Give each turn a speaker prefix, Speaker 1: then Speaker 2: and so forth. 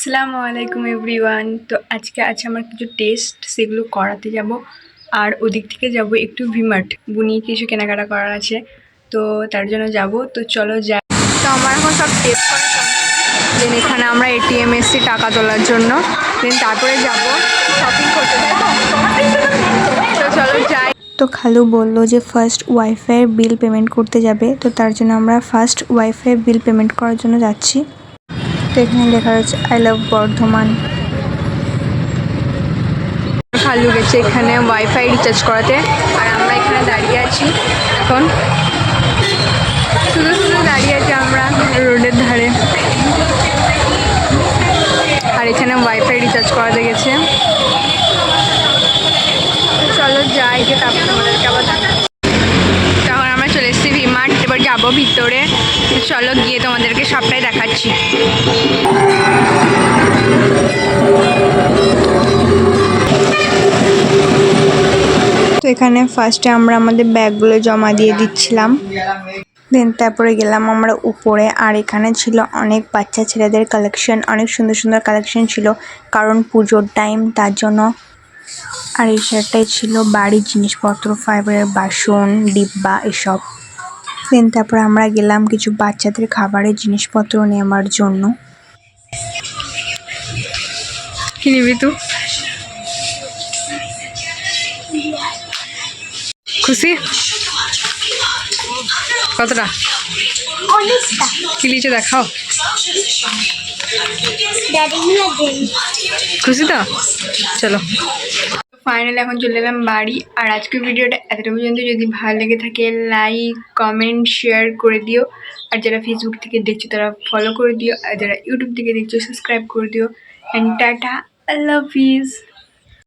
Speaker 1: আসসালামু আলাইকুম এভরিওয়ান তো আজকে আছে আমার কিছু টেস্ট সেগুলো করাতে যাব। আর ওদিক থেকে যাব একটু ভিমার্ট বুনি কিছু কেনাকাটা করার আছে। তো তার জন্য যাব। তো চলো যাই। তো আমার এখন সব টেস্ট করা দেন এখানে আমরা এটিএম এসছি টাকা তোলার জন্য। দেন তারপরে যাব শপিং করতে তো? চলো যাই।
Speaker 2: তো খালু বলল যে ফার্স্ট ওয়াইফাইয়ের বিল পেমেন্ট করতে যাবে। তো তার জন্য আমরা ফার্স্ট ওয়াইফাইয়ের বিল পেমেন্ট করার জন্য যাচ্ছি। এখানে লেখা রয়েছে আই লাভ বর্ধমান.
Speaker 1: খালু গেছে এখানে ওয়াইফাই রিচার্জ করাতে, আর আমরা এখানে দাঁড়িয়ে আছি এখন। শুধু শুধু দাঁড়িয়ে আছি আমরা রোডের ধারে। আর এখানে ওয়াইফাই রিচার্জ করাতে গেছে। চলো যাই, গিয়ে তারপর তোমাদেরকে আবার তখন আমরা চলে এসেছি ভিমার্ট এবার যাব ভিতরে। চলো গিয়ে তোমাদেরকে সবটাই দেখাচ্ছি।
Speaker 2: এখানে ফার্স্টে আমরা আমাদের ব্যাগগুলো জমা দিয়ে দিচ্ছিলাম। দেন তারপরে গেলাম আমরা উপরে। আর এখানে ছিল অনেক বাচ্চা ছেলেদের কালেকশন অনেক সুন্দর সুন্দর কালেকশন ছিল। কারণ পুজোর টাইম তার জন্য আর এই শার্টটাই ছিল বাড়ির জিনিসপত্র ফাইবারের বাসন, ডিব্বা, এসব। দেন তারপরে আমরা গেলাম কিছু বাচ্চাদের খাবারের জিনিসপত্র নেওয়ার জন্য।
Speaker 1: কি নিবি তুই? খুশি? কতটা? কি লিচে দেখাও। খুশি তো? চলো। ফাইনালি এখন চলে এলাম বাড়ি, আর আজকের ভিডিওটা এতটা পর্যন্ত। যদি ভালো লেগে থাকে, লাইক, কমেন্ট, শেয়ার করে দিও। আর যারা ফেসবুক থেকে দেখছ, তারা ফলো করে দিও। আর যারা ইউটিউব থেকে দেখছ সাবস্ক্রাইব করে দিও। And tata I love is